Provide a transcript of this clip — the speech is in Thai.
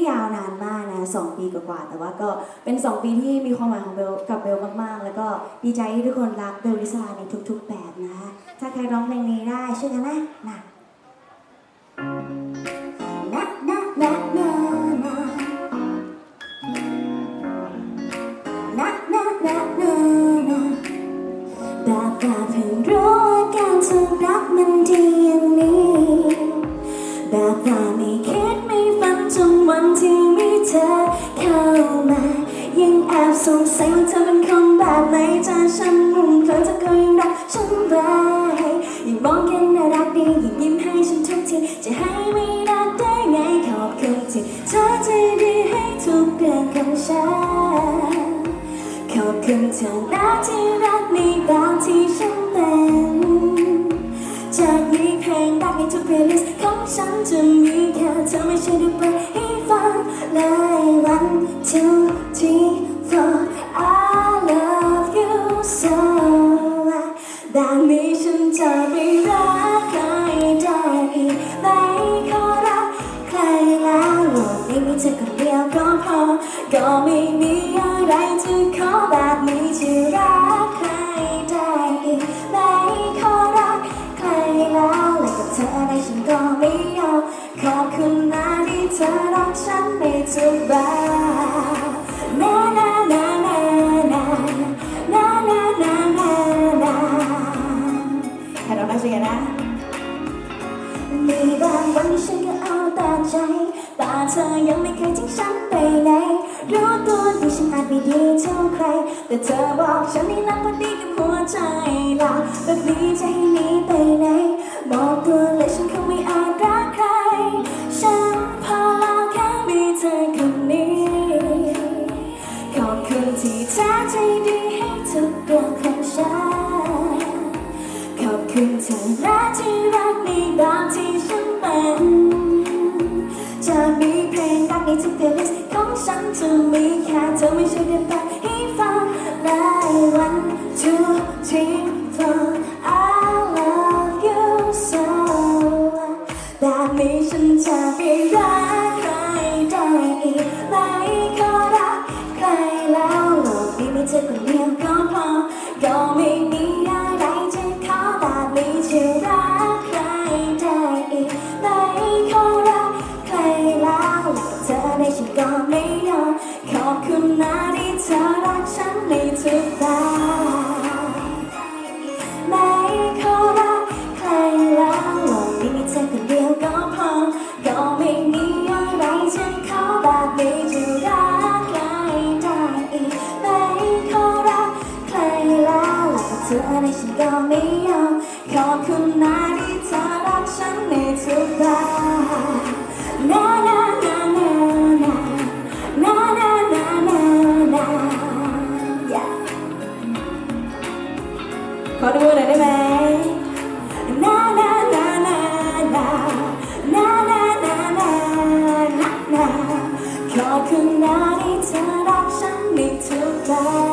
ได้ยาวนานมากนะสองปีกว่าๆแต่ว่าก็เป็นสองปีที่มีความหมายของเบลกับเบลมากๆ แล้วก็ดีใจที่ทุกคนรักเบลลิสลาในทุก ๆ แบบนะถ้าใครร้องเพลงนี้ได้ช่วยกันนะนะนะนะนะนะนะนะนะนะนะนะแบบแบบเพิ่งรู้ว่าการถูกรักมันดีอย่างนี้แบบว่าไม่คิดไม่ อบสงสัยว่าเธอเป็นคนแบบไหนจาฉันมุ่งเธอจะก็ยังรักฉันไว้ยิ่งมองกันน่ารักดียิ่งยิ้มให้ฉันทุกทีจะให้ไม่รักได้ไงขอบคุณที่เธอใจดีให้ทุกเรื่องของฉันขอบคุณเธอนะที่รักในแบบที่ฉันเป็นจากนี้เพลงรักในทุกเพลย์ลิสต์ของฉันจะมีแค่เธอไม่ใช่ด้เปิดให้ฟังเลย one two three ก็ไม่มีอะไรจะขอแบบนี้จะรักใครได้อีกไม่ขอรักใครแล้วและกับเธอในฉันก็ไม่ยอมขอบคุณนะที่เธอรักฉันในทุกบบนานานานานานานานานานาให้เราได้ช่วยกันนะมีบางวันฉันก็เอาแต่ใจแต่เธอยังไม่เคยทิ้งฉันไปไหน ฉันอาจไม่ดีเท่าใคร แต่เธอบอกฉันนี่รักพอดีกับหัวใจเราแบบนี้จะให้หนีไปไหน ไม่ใช่เดินไปให้ฟังได้ one two three four I love you so แบบนี้ฉันจะไปรัก ยอมขอบคุณนะที่เธอรักฉันในทุกแบบไม่ขอรักใครแล้วโลกนี้มีเธอคนเดียวก็พอก็ไม่มีอะไรจะขอแบบนี้จะรักใครได้อีกไม่ขอรักใครแล้วและกับเธอในฉันก็ไม่ยอมขอบคุณนะที่เธอรักฉันในทุกแบบนานานานา ขอดูหน่อยได้ไหมนานานานานานานานานานานาขอคืนนาที่เธอรักฉันในทุกแบบ